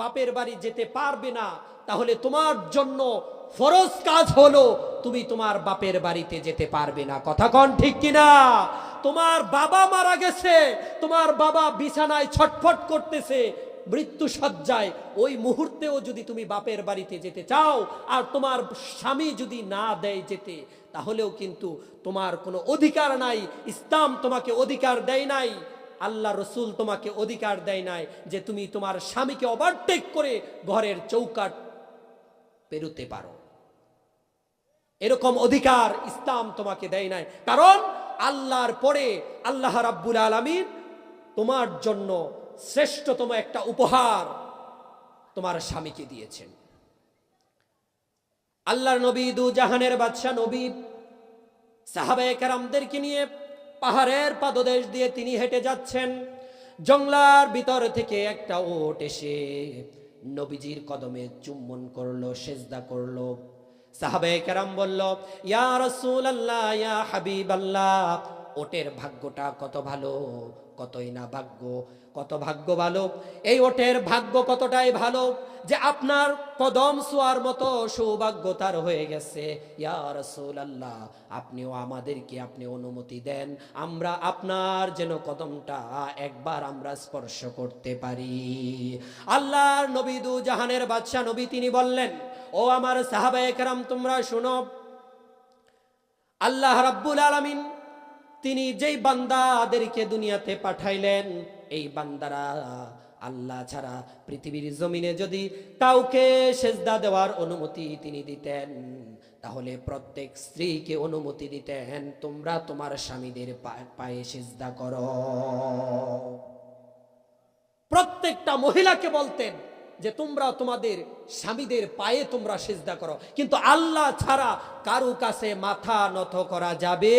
বাপের বাড়ি যেতে পারবে না, তাহলে তোমার জন্য ফরজ কাজ হলো তুমি তোমার বাপের বাড়িতে যেতে পারবে না। কথা কন ঠিক কিনা? তোমার বাবা মারা গেছে, তোমার বাবা বিছানায় ছটফট করতেছে, মৃত্যু সজ্জায় ওই মুহূর্তেও যদি তুমি বাপের বাড়িতে যেতে চাও আর তোমার স্বামী যদি না দেয় যেতে, তাহলেও কিন্তু তোমার কোনো অধিকার নাই, ইসলাম তোমাকে অধিকার দেয় নাই। আল্লাহ রসুল তোমাকে অধিকার দেয় নাই যে তুমি তোমার স্বামীকে ওভারটেক করে ঘরের চৌকাট পেরুতে পারো। এরকম অধিকার ইসলাম তোমাকে দেয় নাই। কারণ আল্লাহর পরে আল্লাহ রাব্বুল আলমিন তোমার জন্য শ্রেষ্ঠতম একটা উপহার তোমার স্বামীকে দিয়েছেন। আল্লাহর নবী দু জাহানের বাদশাহ নবী সাহাবায়ে কারামদেরকে নিয়ে পাহাড়ের পাদদেশ দিয়ে তিনি হেঁটে যাচ্ছেন। জংলার ভিতর থেকে একটা ওট এসে নবীজির কদমে চুম্বন করল, সেজদা করল। সাহাবে কেরাম বলল, ইয়া রসুল আল্লাহ ইয়া হাবিব আল্লাহ ওটের ভাগ্যটা কত ভালো, কতই না ভাগ্য। কত ভাগ্য ভালো। এই ওটের ভাগ্য কতটাই ভালো যে আপনার কদম সোয়ার মতো সৌভাগ্য তার হয়ে গেছে। ইয়া রাসূলুল্লাহ, আপনিও আমাদেরকে আপনি অনুমতি দেন। আমরা আপনার যেন কদমটা একবার আমরা স্পর্শ করতে পারি। আল্লাহর নবী দু জাহানের বাদশাহ নবী তিনি বললেন, ও আমার সাহাবায়ে কেরাম তোমরা শুনো, আল্লাহ রাব্বুল আলামিন তিনি যেই বান্দাদেরকে দুনিয়াতে পাঠাইলেন এই বান্দারা, আল্লাহ ছাড়া পৃথিবীর জমিনে যদি কাউকে সেজদা দেওয়ার অনুমতি তিনি দিতেন, তাহলে প্রত্যেক স্ত্রীকে অনুমতি দিতেন, তোমরা তোমার স্বামীদের পায়ে সেজদা করো। প্রত্যেকটা মহিলাকে বলতেন যে, তোমরা তোমাদের স্বামীদের পায়ে তোমরা সেজদা করো। কিন্তু আল্লাহ ছাড়া কারও কাছে মাথা নত করা যাবে?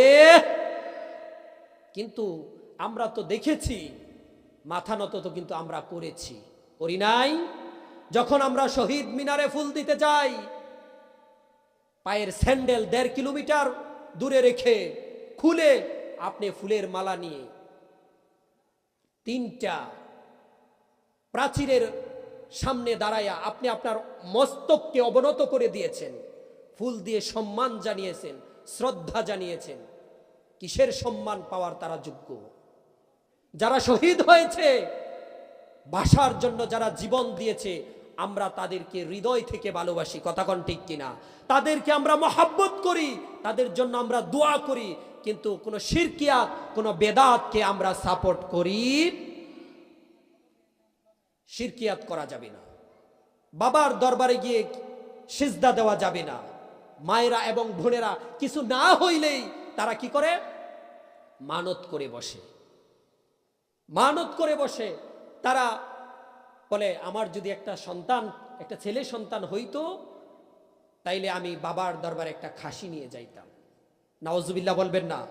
কিন্তু আমরা তো দেখেছি মাথা নত তো কিন্তু আমরা করেছি। করি নাই? যখন আমরা শহীদ মিনারে ফুল দিতে যাই, পায়ের স্যান্ডেল দেড় কিলোমিটার দূরে রেখে খুলে আপনি ফুলের মালা নিয়ে তিনটা প্রাচীরের সামনে দাঁড়ায়া আপনি আপনার মস্তককে অবনত করে দিয়েছেন। ফুল দিয়ে সম্মান জানিয়েছেন, শ্রদ্ধা জানিয়েছেন। কিসের সম্মান পাওয়ার তারা যোগ্য? যারা শহীদ হয়েছে ভাষার জন্য যারা জীবন দিয়েছে, আমরা তাদেরকে হৃদয় থেকে ভালোবাসি। কথা কথাক্ষণ ঠিক কিনা? তাদেরকে আমরা মহাব্বত করি, তাদের জন্য আমরা দোয়া করি, কিন্তু কোনো শিরকিয়াত, কোনো বেদাতকে আমরা সাপোর্ট করি, শিরকিয়াত করা যাবে না। বাবার দরবারে গিয়ে সিজদা দেওয়া যাবে না। মায়েরা এবং বোনেরা কিছু না হইলেই তারা কি করে? মানত করে বসে। মানত করে বসে, তারা বলে, আমার যদি একটা সন্তান, একটা ছেলে সন্তান হইতো, তাইলে আমি বাবার দরবারে একটা খাসি নিয়ে যাইতাম। নওয়াজুবিল্লাহ বলবেন না।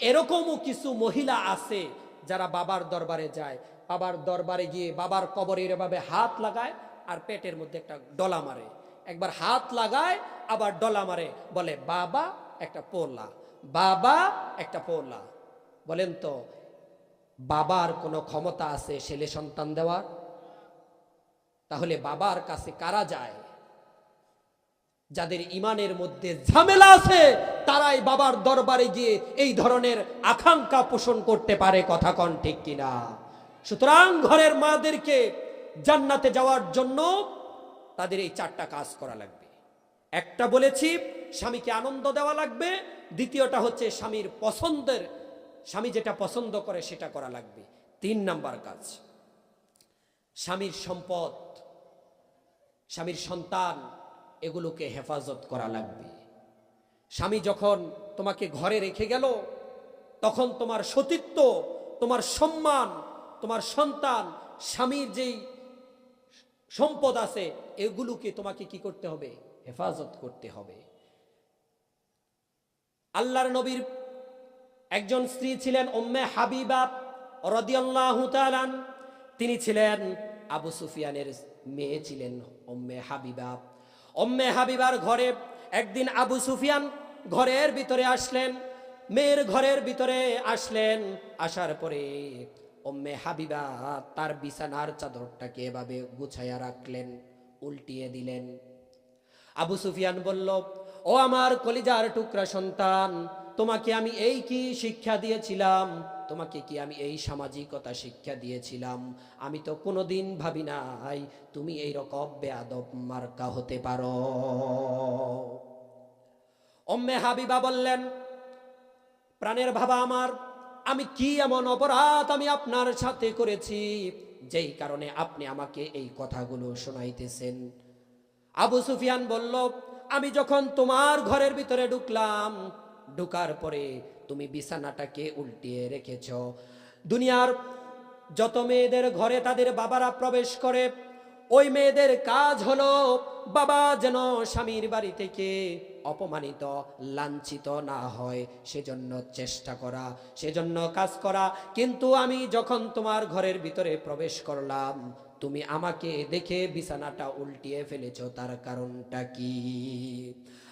এরকমও কিছু মহিলা আছে যারা বাবার দরবারে যায়, বাবার দরবারে গিয়ে বাবার কবরের এভাবে হাত লাগায় আর পেটের মধ্যে একটা ডলা মারে। একবার হাত লাগায়, আবার ডলা মারে, বলে, বাবা, একটা পোলা, বাবা, একটা পোলা। বলেন তো বাবার কোনো ক্ষমতা আছে ছেলে সন্তান দেওয়ার? তাহলে বাবার কাছে কারা যায়? যাদের ইমানের মধ্যে ঝামেলা আছে, তারাই বাবার দরবারে গিয়ে এই ধরনের আকাঙ্ক্ষা পোষণ করতে পারে, কথা কন ঠিক কিনা? সুতরাং ঘরের মাদেরকে জান্নাতে যাওয়ার জন্য তাদের এই চারটা কাজ করা লাগবে। একটা বলেছি, স্বামীকে আনন্দ দেওয়া লাগবে, দ্বিতীয়টা হচ্ছে স্বামীর পছন্দের স্বামী যেটা পছন্দ করে সেটা করা লাগবে। তিন নাম্বার কাজ। স্বামীর সম্পদ, স্বামীর সন্তান, এগুলোকে হেফাজত করা লাগবে। স্বামী যখন তোমাকে ঘরে রেখে গেল, তখন তোমার সতীত্ব, তোমার সম্মান, তোমার সন্তান, স্বামীর যেই সম্পদ আছে, এগুলোকে তোমাকে কি করতে হবে? হেফাজত করতে হবে। আল্লাহর নবীর একজন স্ত্রী ছিলেন ওম্মে হাবিবা রদিয়াল্লাহু তাআলান তিনি ছিলেন আবু সুফিয়ানের মেয়ে ছিলেন ওম্মে হাবিবা। ওম্মে হাবিবার ঘরে একদিন আবু সুফিয়ান ঘরের ভিতরে আসলেন, মেয়ের ঘরের ভিতরে আসলেন। আসার পরে ওম্মে হাবিবা তার বিছানার চাদরটাকে এভাবে গুছাইয়া রাখলেন, উল্টিয়ে দিলেন। আবু সুফিয়ান বলল, ও আমার কলিজার টুকরা সন্তান তোমাকে আমি এই কি শিক্ষা দিয়েছিলাম? তোমাকে কি আমি এই সামাজিকতা শিক্ষা দিয়েছিলাম? আমি তো কোনোদিন ভাবি নাই, তুমি এই রকম বেয়াদব মার্কা হতে পারো। অম্মে হাবিবা বললেন, প্রাণের বাবা আমার, আমি কি এমন অপরাধ আমি আপনার সাথে করেছি? যেই কারণে আপনি আমাকে এই কথাগুলো শোনাইতেছেন। আবু সুফিয়ান বলল, আমি যখন তোমার ঘরের ভিতরে ঢুকলাম ঢুকার পরে তুমি বিছানাটাকে উল্টিয়ে রেখেছ। দুনিয়ার যত মেয়েদের ঘরে তাদের বাবারা প্রবেশ করে, ওই মেয়েদের কাজ হলো বাবা যেন স্বামীর বাড়ি থেকে অপমানিত, লাঞ্ছিত না হয়, সেজন্য চেষ্টা করা, সেজন্য কাজ করা। কিন্তু আমি যখন তোমার ঘরের ভিতরে প্রবেশ করলাম, তুমি আমাকে দেখে বিছানাটা উল্টিয়ে ফেলেছ। তার কারণটা কি?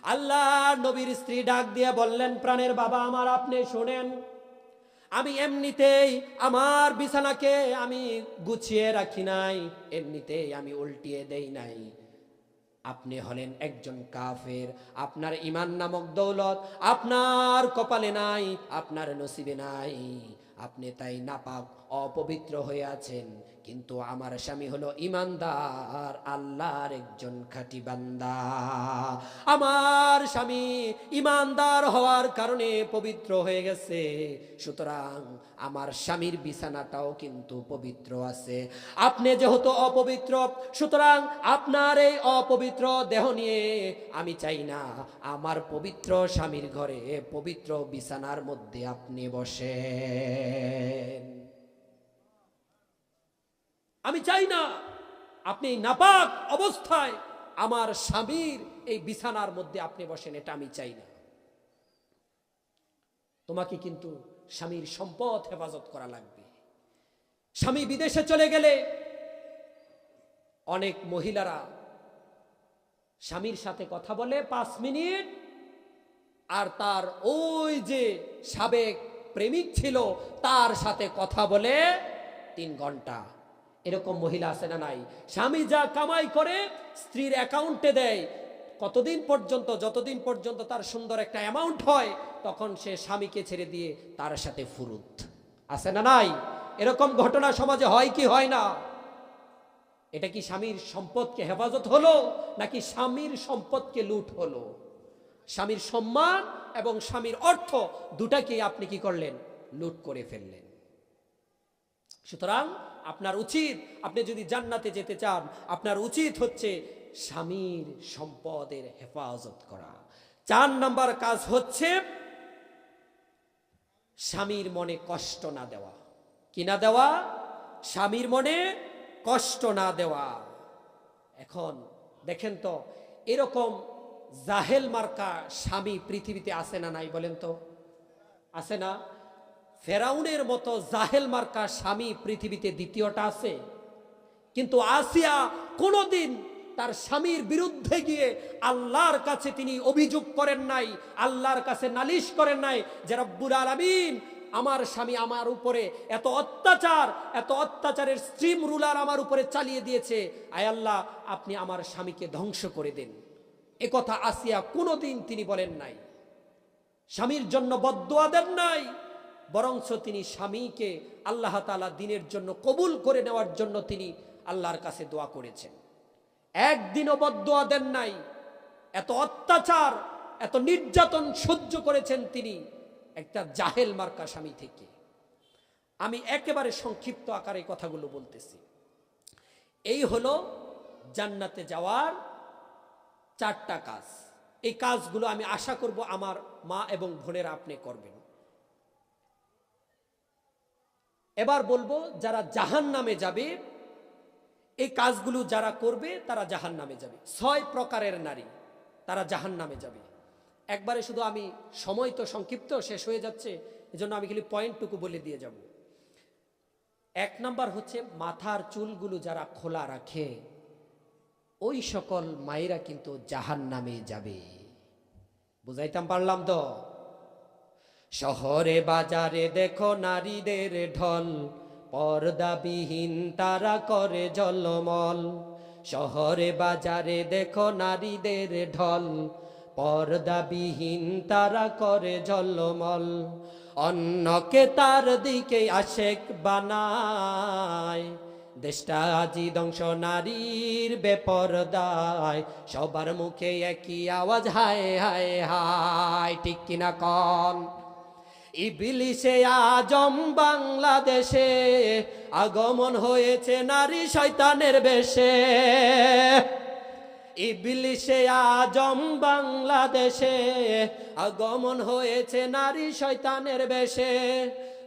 আল্লাহ নবীর স্ত্রী ডাক দিয়ে বললেন, প্রাণের বাবা আমার, আপনি শোনেন। আমি এমনিতেই আমার বিছানাকে আমি গুছিয়ে রাখি নাই, এমনিতেই আমি উল্টিয়ে দেই নাই। আপনি হলেন একজন কাফের, আপনার ইমান নামক দৌলত আপনার কপালে নাই, আপনার নসিবে নাই। আপনি তাই নাপাক, অপবিত্র হয়ে আছেন। কিন্তু আমার স্বামী হলো ইমানদার, আল্লাহর একজন খাঁটি বান্দা। আমার স্বামী ইমানদার হওয়ার কারণে পবিত্র হয়ে গেছে। সুতরাং আমার স্বামীর বিছানাটাও কিন্তু পবিত্র আছে। আপনি যেহেতু অপবিত্র, সুতরাং আপনার এই অপবিত্র দেহ নিয়ে আমি চাই না। আমার পবিত্র স্বামীর ঘরে পবিত্র বিছানার মধ্যে আপনি বসেন। আমি চাই না আপনি নাপাক অবস্থায় আমার স্বামীর এই বিছানার মধ্যে আপনি বসেন, এটা আমি চাই না। তোমাকে কিন্তু স্বামীর সম্পদ হেফাজত করা লাগবে। স্বামী বিদেশে চলে গেলে অনেক মহিলারা স্বামীর সাথে কথা বলে পাঁচ মিনিট, আর তার ওই যে সাবেক প্রেমিক ছিল, তার সাথে কথা বলে তিন ঘণ্টা। এরকম মহিলা আছে না নাই। স্বামী যা কামাই করে, স্ত্রীর অ্যাকাউন্টে দেয়, কতদিন পর্যন্ত, যতদিন পর্যন্ত তার সুন্দর একটা অ্যামাউন্ট হয়, তখন সে স্বামীকে ছেড়ে দিয়ে তার সাথে ফুরুত। আছে না নাই? এরকম ঘটনা সমাজে হয় কি হয় না? এটা কি স্বামীর সম্পদকে হেফাজত হলো, নাকি স্বামীর সম্পদকে লুট হলো? স্বামীর সম্মান এবং স্বামীর অর্থ দুটাকেই আপনি কি করলেন? লুট করে ফেললেন। সুতরাং আপনার উচিত, আপনি যদি জান্নাতে যেতে চান, আপনার উচিত হচ্ছে স্বামীর সম্পদের হেফাজত করা। চার নাম্বার কাজ হচ্ছে স্বামীর মনে কষ্ট না দেওয়া। কি না দেওয়া? স্বামীর মনে কষ্ট না দেওয়া। এখন দেখেন তো, এরকম জাহেল মার্কা স্বামী পৃথিবীতে আসে না নাই বলেন তো? আসে না? ফেরাউনের মতো জাহেল মার্কা স্বামী পৃথিবীতে দ্বিতীয়টা আছে। কিন্তু আসিয়া কোনোদিন তার স্বামীর বিরুদ্ধে গিয়ে আল্লাহর কাছে তিনি অভিযোগ করেন নাই, আল্লাহর কাছে নালিশ করেন নাই যে রব্বুল আলামিন আমার স্বামী আমার উপরে এত অত্যাচার, এত অত্যাচারের স্ট্রিম রুলার আমার উপরে চালিয়ে দিয়েছে। আয় আল্লাহ, আপনি আমার স্বামীকে ধ্বংস করে দেন। এ কথা আসিয়া কোনোদিন তিনি বলেন নাই। স্বামীর জন্য বদোয়া দেন নাই। বরঞ্চ তিনি স্বামীকে আল্লাহ তালা দিনের জন্য কবুল করে নেওয়ার জন্য তিনি আল্লাহর কাছে দোয়া করেছেন। একদিনও বদোয়া দেন নাই। এত অত্যাচার, এত নির্যাতন সহ্য করেছেন তিনি একটা জাহেল মার্কা স্বামী থেকে। আমি একেবারে সংক্ষিপ্ত আকারে কথাগুলো বলতেছি। এই হলো জান্নাতে যাওয়ার চারটা কাজ। এই কাজগুলো আমি আশা করব আমার মা এবং বোনেরা আপনি করবেন। এবার বলব, যারা জাহান নামে যাবে, এই কাজগুলো যারা করবে, তারা জাহান নামে যাবে। ছয় প্রকারের নারী, তারা জাহান নামে যাবে। একবারে শুধু আমি সময় তো সংক্ষিপ্ত, শেষ হয়ে যাচ্ছে, এজন্য আমি খালি পয়েন্টটুকু বলে দিয়ে যাব। এক নাম্বার হচ্ছে, মাথার চুলগুলো যারা খোলা রাখে, ওই সকল মায়েরা কিন্তু জাহান নামে যাবে। বুঝাইতাম পারলাম তো? শহরে বাজারে দেখো নারীদের ঢল, পর্দাবিহীন তারা করে জলমল। শহরে বাজারে দেখো নারীদের ঢল, পর্দাবিহীন তারা করে জলমল। অন্যকে তার দিকে আশেক বানায়, দেশটা আজি ধ্বংস, নারীর বেপরদায়। সবার মুখে একই আওয়াজ, হায় হায় হায়, ঠিক কিনা কন? ইবিলিসে আজম বাংলাদেশে আগমন হয়েছে নারী শয়তানের বেশে। ইবিলিসে আজম বাংলাদেশে আগমন হয়েছে নারী শয়তানের বেশে।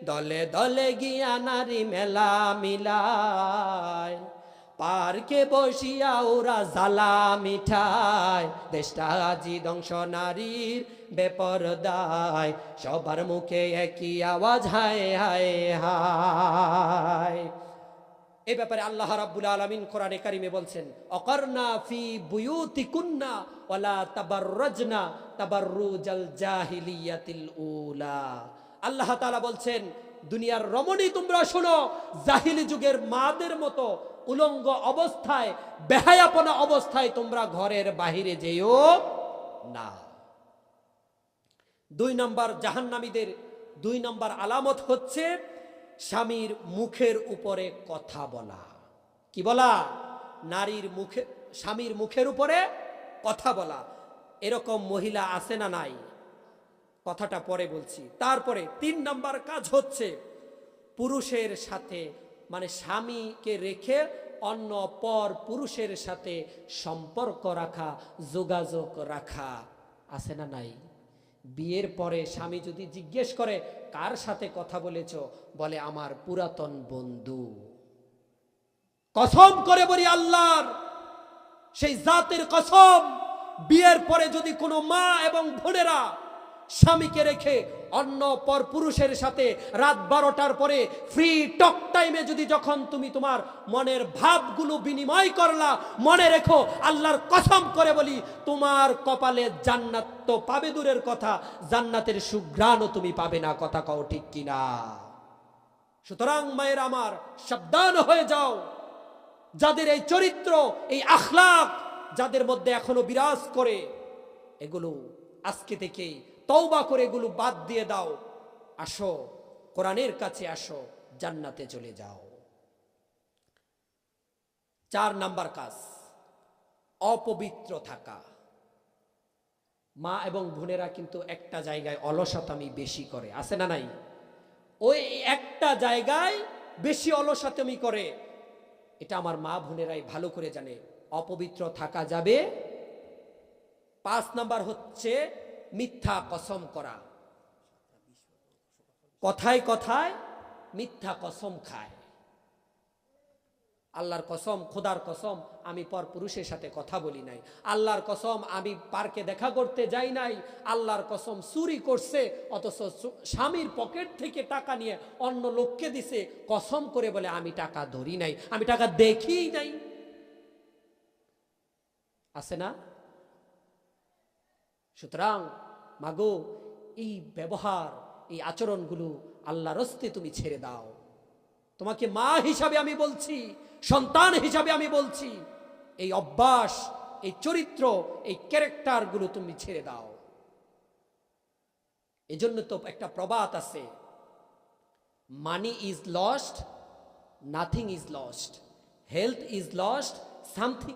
দলে দলে গিয়া নারী মেলা মিলায়। পার্কে বসিয়া ওরা জ্বালা মিঠায়। দেশটা আজি ধ্বংস নারীর বেপরদায়। সবার মুখে একই আওয়াজ, হায় হায় হায়। এ ব্যাপারে আল্লাহ রাব্বুল আলামিন কোরআনে কারিমে বলছেন, অকর্না ফি বুয়ুতিকুন্না ওয়ালা তাবাররাজনা তাবাররুজাল জাহিলিয়াতিল উলা। আল্লাহ তাআলা বলছেন, দুনিয়ার রমণী তোমরা শোনো, জাহিলি যুগের মাদের মতো উলঙ্গ অবস্থায়, বেহায়াপনা অবস্থায় তোমরা ঘরের বাহিরে যেও না। দুই নম্বর জাহান্নামীদের, দুই নম্বর আলামত হচ্ছে স্বামীর মুখের উপরে কথা বলা। কি বলা? নারীর মুখে, স্বামীর মুখের উপরে কথা বলা। এরকম মহিলা আছে না নাই? কথাটা পরে বলছি। তারপরে তিন নম্বর কাজ হচ্ছে পুরুষের সাথে মানে স্বামীকে রেখে অন্য পর পুরুষের সাথে সম্পর্ক রাখা, যোগাযোগ রাখা আছে না নাই? বিয়ের পরে স্বামী যদি জিজ্ঞেস করে, কার সাথে কথা বলেছ? বলে, আমার পুরাতন বন্ধু। কসম করে বলি আল্লাহর, সেই জাতের কসম। বিয়ের পরে যদি কোনো মা এবং বোনেরা স্বামীকে রেখে অন্য পর পুরুষের সাথে রাত বারোটার পরে ফ্রি টক টাইমে যদি যখন তুমি তোমার মনের ভাবগুলো বিনিময় করলা, মনে রেখো, আল্লাহর কসম করে বলি, তোমার কপালে জান্নাত তো পাবে দূরের কথা, জান্নাতের সুঘ্রাণও তুমি পাবে না, কথা কও ঠিক কিনা? সুতরাং মায়ের আমার, সাবধান হয়ে যাও। যাদের এই চরিত্র, এই আখলাক যাদের মধ্যে এখনও বিরাজ করে, এগুলো আজকে থেকেই তওবা করে এগুলো বাদ দিয়ে দাও। আসো, কোরআনের কাছে আসো, জান্নাতে চলে যাও। চার নাম্বার কাজ, অপবিত্র থাকা। মা এবং বোনেরা কিন্তু একটা জায়গায় অলসতামি বেশি করে, আছে না নাই? ওই একটা জায়গায় বেশি অলসতামি করে। এটা আমার মা বোনেরাই ভালো করে জানে। অপবিত্র থাকা যাবে। পাঁচ নাম্বার হচ্ছে মিথ্যা কসম করা। কথায় কথায় মিথ্যা কসম খায়। আল্লাহর কসম, খোদার কসম, আমি পর পুরুষের সাথে কথা বলি নাই। আল্লাহর কসম, আমি পার্কে দেখা করতে যাই নাই। আল্লাহর কসম চুরি করছে, অথচ স্বামীর পকেট থেকে টাকা নিয়ে অন্য লোককে দিছে, কসম করে বলে, আমি টাকা ধরি নাই, আমি টাকা দেখি নাই। আছে না? সুতরাং, মাগো, এই ব্যবহার, এই আচরণগুলো আল্লাহর রস্তে তুমি ছেড়ে দাও। তোমাকে মা হিসাবে আমি বলছি, সন্তান হিসাবে আমি বলছি, এই অভ্যাস, এই চরিত্র, এই ক্যারেক্টারগুলো তুমি ছেড়ে দাও। এজন্য তো একটা প্রবাদ আছে, money is lost, nothing is lost, health is lost, something